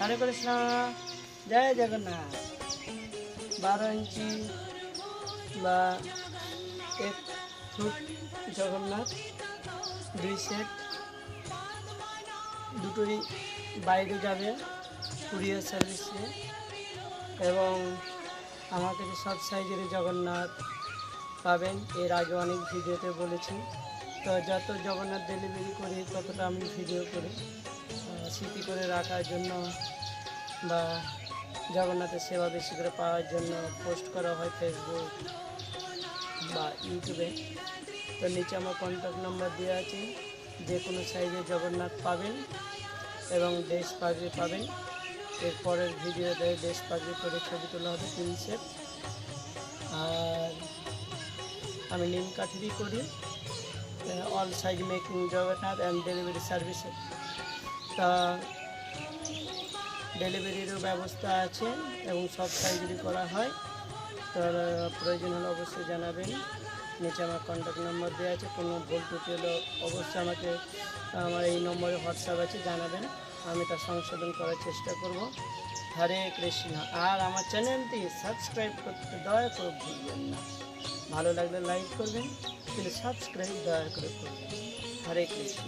হরে কৃষ্ণ, জয় জগন্নাথ। বারো ইঞ্চি বা এক ফুট জগন্নাথ, দুই সেট দুটোই বাইরে যাবে কুরিয়ার সার্ভিসে। এবং আমার কাছে সব সাইজের জগন্নাথ পাবেন। এর আগে অনেক ভিডিওতে বলেছি। তো যত জগন্নাথ ডেলিভারি করি, ততটা আমি ভিডিও করি। স্মৃতি করে রাখার জন্য বা জগন্নাথের সেবা বেশি করে পাওয়ার জন্য পোস্ট করা হয় ফেসবুক বা ইউটিউবে তো নিচে আমার কন্ট্যাক্ট নাম্বার দেওয়া আছে। যে কোনো সাইজে জগন্নাথ পাবেন এবং দেশ পাগড়ি পাবেন। এর পরের ভিডিওতে দেশ পাগড়ি করে ছবি তোলা হবে তিন সেট আর আমি নিম কাঠেরই করি। All size making Jagannath and delivery service তা ডেলিভারিরও ব্যবস্থা আছে এবং সব সাইজেরই করা হয়। তো প্রয়োজন হলে অবশ্যই জানাবেন। নিচে আমার কন্ট্যাক্ট নম্বর দেওয়া আছে, কোনো ভুল ত্রুটি হলে অবশ্যই আমাকে, আমার এই নম্বরে হোয়াটসঅ্যাপ আছে, জানাবেন। আমি তা সংশোধন করার চেষ্টা করব। হরে কৃষ্ণ। আর আমার চ্যানেলটি সাবস্ক্রাইব করতে দয়া করে ভুলবেন না। ভালো লাগলে লাইক করবেন কিন্তু সাবস্ক্রাইব দয়া করে করবেন। হরে কৃষ্ণ।